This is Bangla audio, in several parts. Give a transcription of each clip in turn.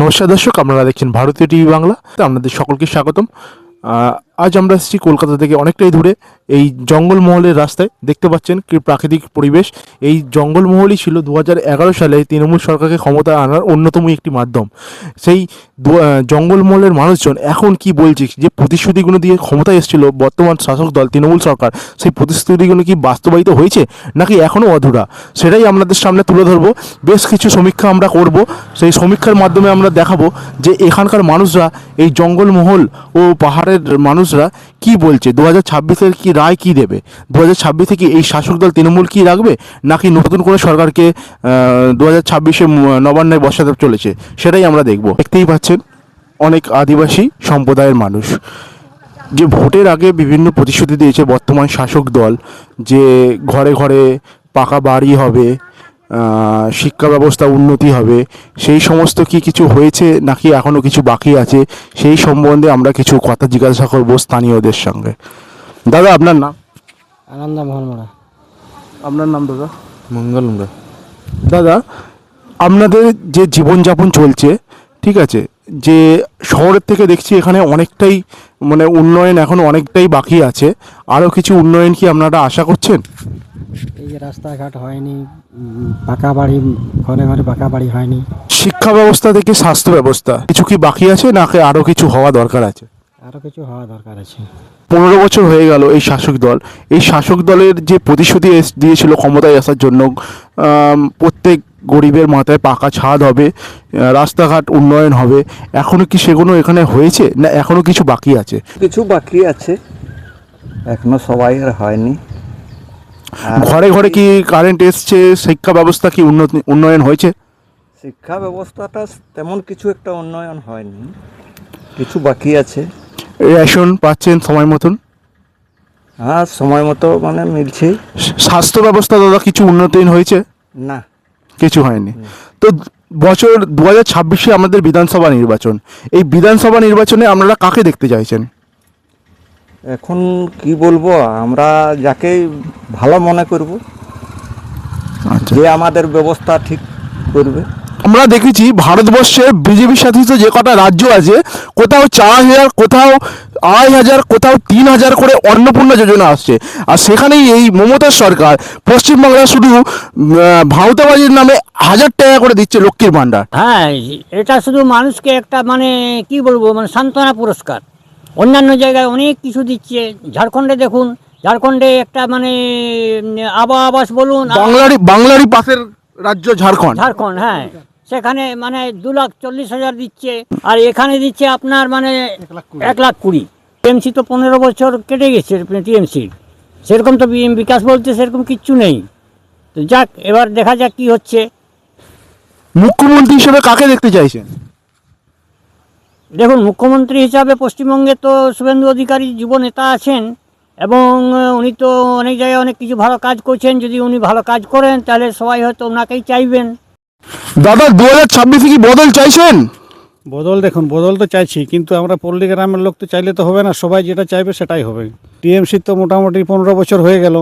নমস্কার দর্শক আপনারা দেখছেন ভারতীয় টিভি বাংলা। আপনাদের সকলকে স্বাগতম। আজ আমরা এসেছি কলকাতা থেকে অনেকটাই দূরে। এই জঙ্গলমহলের রাস্তায় দেখতে পাচ্ছেন কি প্রাকৃতিক পরিবেশ। এই জঙ্গলমহলই ছিল দু সালে তৃণমূল সরকারকে ক্ষমতা আনার অন্যতম একটি মাধ্যম। সেই জঙ্গলমহলের মানুষজন এখন কি বলছে? যে প্রতিশ্রুতিগুলো দিয়ে ক্ষমতায় এসেছিল বর্তমান শাসক দল, তৃণমূল সরকার, সেই প্রতিশ্রুতিগুলো কি বাস্তবায়িত হয়েছে নাকি এখনও অধুরা? সেটাই আপনাদের সামনে তুলে ধরবো। বেশ কিছু সমীক্ষা আমরা করব। সেই সমীক্ষার মাধ্যমে আমরা দেখাবো যে এখানকার মানুষরা এই জঙ্গলমহল ও পাহাড়ের মানুষরা কি বলছে? দু হাজার ছাব্বিশের কি রায় কি দেবে? দু হাজার ছাব্বিশে কি এই শাসক দল তৃণমূল কি রাখবে? নাকি নতুন করে সরকারকে দু হাজার ছাব্বিশে নবান্নে বসাতে চলেছে? সেটাই আমরা দেখব। দেখতেই পাচ্ছেন, অনেক আদিবাসী সম্প্রদায়ের মানুষ। যে ভোটের আগে বিভিন্ন প্রতিশ্রুতি দিয়েছে বর্তমান শাসক দল যে ঘরে ঘরে পাকা বাড়ি হবে শিক্ষা ব্যবস্থা উন্নতি হবে। সেই সমস্ত কি কিছু হয়েছে নাকি এখনও কিছু বাকি আছে? সেই সম্বন্ধে আমরা কিছু কথা জিজ্ঞাসা করব স্থানীয়দের সঙ্গে। দাদা আপনার নাম? আনন্দ মোহন মোড়া আপনার নাম দাদা? মঙ্গল মোড়া। দাদা আপনাদের যে জীবনযাপন চলছে ঠিক আছে যে শহরের থেকে দেখছি এখানে অনেকটাই মানে উন্নয়ন এখন অনেকটাই বাকি আছে। আরও কিছু উন্নয়ন কি আপনারা আশা করছেন? এই রাস্তাঘাট হয়নি পাকা বাড়ি ঘরে ঘরে পাকা বাড়ি হয়নি। শিক্ষা ব্যবস্থা থেকে স্বাস্থ্য ব্যবস্থা? কিছু কি বাকি আছে নাকি আরও কিছু হওয়া দরকার আছে? আরও কিছু হওয়া দরকার আছে। পনেরো বছর হয়ে গেল এই শাসক দল। এই শাসক দলের যে প্রতিশ্রুতি এস- দিয়েছিল ক্ষমতায় আসার জন্য প্রত্যেক গরিবের মাথায় পাকা ছাদ হবে রাস্তাঘাট উন্নয়ন হবে। এখনও কি সেগুলো এখানে হয়েছে না এখনও কিছু বাকি আছে? কিছু বাকি আছে। এখনও সবাই আর হয়নি। আর ঘরে ঘরে কি কারেন্ট এসছে? শিক্ষা ব্যবস্থা কি উন্নতি উন্নয়ন হয়েছে? শিক্ষা ব্যবস্থাটা তেমন কিছু একটা উন্নয়ন হয়নি। কিছু বাকি আছে। রেশন পাচ্ছেন সময় মতন? হ্যাঁ সময় মতো মানে মিলছে। স্বাস্থ্য ব্যবস্থা দাদা কিছু উন্নতি হয়েছে? না। কিছু হয়নি। তো বছর দু হাজার ছাব্বিশে আমাদের বিধানসভা নির্বাচন। এই বিধানসভা নির্বাচনে আপনারা কাকে দেখতে চাইছেন? এখন কি বলব আমরা যাকে ভালো মনে করব আচ্ছা। যে আমাদের ব্যবস্থা ঠিক করবে। আমরা দেখেছি ভারতবর্ষে বিজেপি শাসিত যে কটা রাজ্য আছে কোথাও চার হাজার কোথাও আড়াই হাজার কোথাও তিন হাজার করে অন্নপূর্ণা যোজনা আসছে। আর সেখানেই এই মমতার সরকার পশ্চিমবাংলা শুধু ভাওতাবাজির নামে হাজার টাকা করে দিচ্ছে লক্ষ্মীর ভাণ্ডার। হ্যাঁ এটা শুধু মানুষকে একটা মানে কি বলব মানে সান্ত্বনা পুরস্কার। অন্যান্য জায়গায় অনেক কিছু দিচ্ছে। ঝাড়খণ্ডে দেখুন ঝাড়খণ্ডে একটা মানে আবা আবাস বলুন আর- বাংলারই বাংলারই পাশের রাজ্য ঝাড়খণ্ড। ঝাড়খণ্ড হ্যাঁ। সেখানে মানে দু লাখ চল্লিশ হাজার দিচ্ছে আর এখানে দিচ্ছে আপনার মানে এক লাখ কুড়ি। টিএমসি তো পনেরো বছর কেটে গেছে টিএমসির। সেরকম তো বি- বিকাশ বলতে সেরকম কিচ্ছু নেই। তো যাক এবার দেখা যাক কি হচ্ছে। মুখ্যমন্ত্রী হিসেবে কাকে দেখতে চাইছেন? দেখুন মুখ্যমন্ত্রী হিসাবে পশ্চিমবঙ্গে তো শুভেন্দু অধিকারী যুব নেতা আছেন এবং উনি তো অনেক জায়গায় অনেক কিছু ভালো কাজ করছেন। যদি উনি ভালো কাজ করেন তাহলে সবাই হয়তো ওনাকেই চাইবেন। দাদা দু হাজার ছাব্বিশে কি বদল চাইছেন? বদল দেখুন বদল তো চাইছি কিন্তু আমরা পল্লী গ্রামের লোক তো চাইলে তো হবে না। সবাই যেটা চাইবে সেটাই হবে। টিএমসি তো মোটামুটি পনেরো বছর হয়ে গেল।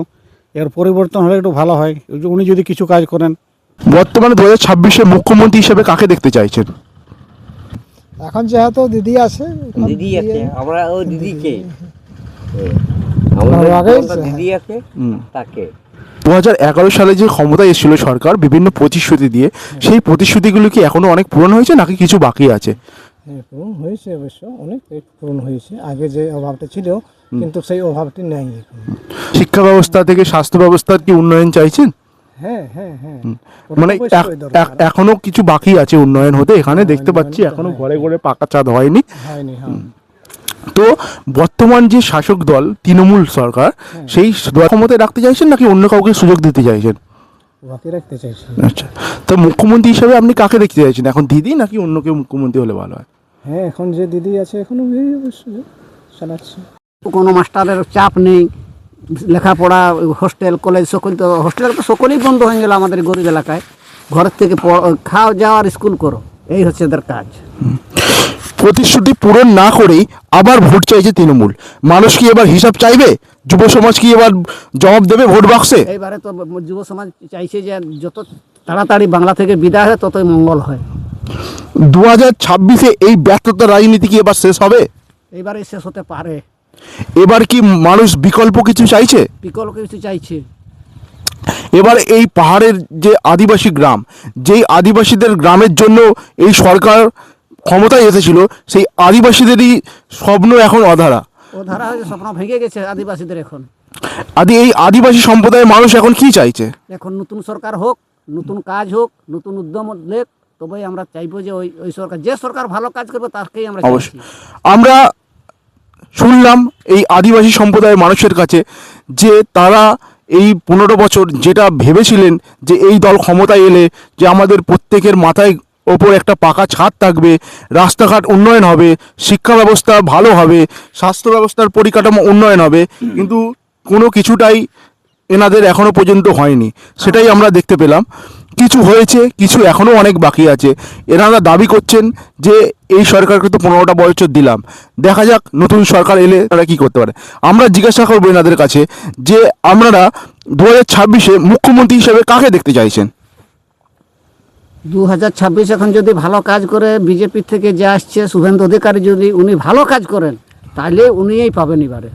এর পরিবর্তন হলে একটু ভালো হয়। উনি যদি কিছু কাজ করেন। বর্তমানে দু হাজার ছাব্বিশে মুখ্যমন্ত্রী হিসেবে কাকে দেখতে চাইছেন? এখন যেহেতু দিদি আছে দিদি আছে। আমরা ও দিদিকে দিদি আছে তাকে। দু হাজার এগারো সালে যে ক্ষমতায় এসেছিল সরকার বিভিন্ন প্রতিশ্রুতি দিয়ে সেই প্রতিশ্রুতিগুলো কি এখনও অনেক পূরণ হয়েছে নাকি কিছু বাকি আছে? হ্যাঁ, পূরণ হয়েছে অবশ্য অনেক পূরণ হয়েছে। আগে যে অভাবটা ছিল কিন্তু সেই অভাবটি নেই শিক্ষা ব্যবস্থা থেকে স্বাস্থ্য ব্যবস্থার কি উন্নয়ন চাইছেন? হ্যাঁ হ্যাঁ হ্যাঁ মানে অবশ্যই এক- দরকার। এক- এখনও কিছু বাকি আছে উন্নয়ন হতে এখানে দেখতে পাচ্ছি এখনও ঘরে ঘরে পাকা চাঁদ হয়নি। হয়নি হ্যাঁ। তো বর্তমান যে শাসক দল তৃণমূল সরকার সেই ক্ষমতায় রাখতে চাইছেন নাকি অন্য কাউকে সুযোগ দিতে চাইছেন? বাকি রাখতে চাইছি আচ্ছা। তো মুখ্যমন্ত্রী হিসাবে আপনি কাকে দেখতে চাইছেন? এখন দিদি নাকি অন্য কেউ মুখ্যমন্ত্রী হলে ভালো হয়? হ্যাঁ এখন যে দিদি আছে এখনও কোনো মাস্টারের চাপ নেই। লেখাপড়া হোস্টেল কলেজ সকল তো হোস্টেল তো সকলেই বন্ধ হয়ে গেল আমাদের গরিব এলাকায়। ঘরের থেকে খাও যাও আর স্কুল করো এই হচ্ছে এদের কাজ। প্রতিশ্রুতি পূরণ না করেই আবার ভোট চাইছে তৃণমূল। মানুষ কি এবার হিসাব চাইবে? যুব সমাজ কি এবার জবাব দেবে ভোট বাক্সে? এবারে তো যুব সমাজ চাইছে যে যত তাড়াতাড়ি বাংলা থেকে বিদায় হয় ততই মঙ্গল হয়। দু হাজার ছাব্বিশে এই ব্যর্থতা রাজনীতি কি এবার শেষ হবে? এইবারে শেষ হতে পারে। এবার কি মানুষ বিকল্প কিছু চাইছে? বিকল্প কিছু চাইছে। এবার এই পাহাড়ের যে আদিবাসী গ্রাম যেই আদিবাসীদের গ্রামের জন্য এই সরকার ক্ষমতায় এসেছিল সেই আদিবাসীদেরই স্বপ্ন এখন অধারা। অধারা ধারা হয়েছে স্বপ্ন ভেঙে গেছে আদিবাসীদের এখন। আদি এই আদিবাসী সম্প্রদায়ের মানুষ এখন কি চাইছে? এখন নতুন সরকার হোক নতুন কাজ হোক নতুন উদ্যম লেখ তবেই আমরা চাইব যে ওই ওই সরকার যে সরকার ভালো কাজ করবে তাকেই আমরা অবশ্যই। আমরা শুনলাম এই আদিবাসী সম্প্রদায়ের মানুষের কাছে যে তারা এই পনেরো বছর যেটা ভেবেছিলেন যে এই দল ক্ষমতায় এলে যে আমাদের প্রত্যেকের মাথায় ওপর একটা পাকা ছাদ থাকবে রাস্তাঘাট উন্নয়ন হবে শিক্ষা ব্যবস্থা ভালো হবে স্বাস্থ্য ব্যবস্থার পরিকাঠামো উন্নয়ন হবে কিন্তু কোনো কিছুটাই এনাদের এখনও পর্যন্ত হয়নি। সেটাই আমরা দেখতে পেলাম। কিছু হয়েছে, কিছু এখনও অনেক বাকি আছে। এনারা দাবি করছেন যে এই সরকারকে তো পনেরোটা বছর দিলাম। দেখা যাক নতুন সরকার এলে তারা কি করতে পারে। আমরা জিজ্ঞাসা করব এনাদের কাছে যে আপনারা দু হাজার ছাব্বিশে মুখ্যমন্ত্রী হিসেবে কাকে দেখতে চাইছেন? দু হাজার ছাব্বিশ এখন যদি ভালো কাজ করে বিজেপি থেকে যে আসছে শুভেন্দু অধিকারী যদি উনি ভালো কাজ করেন, তাহলে উনিই পাবেন এবারে।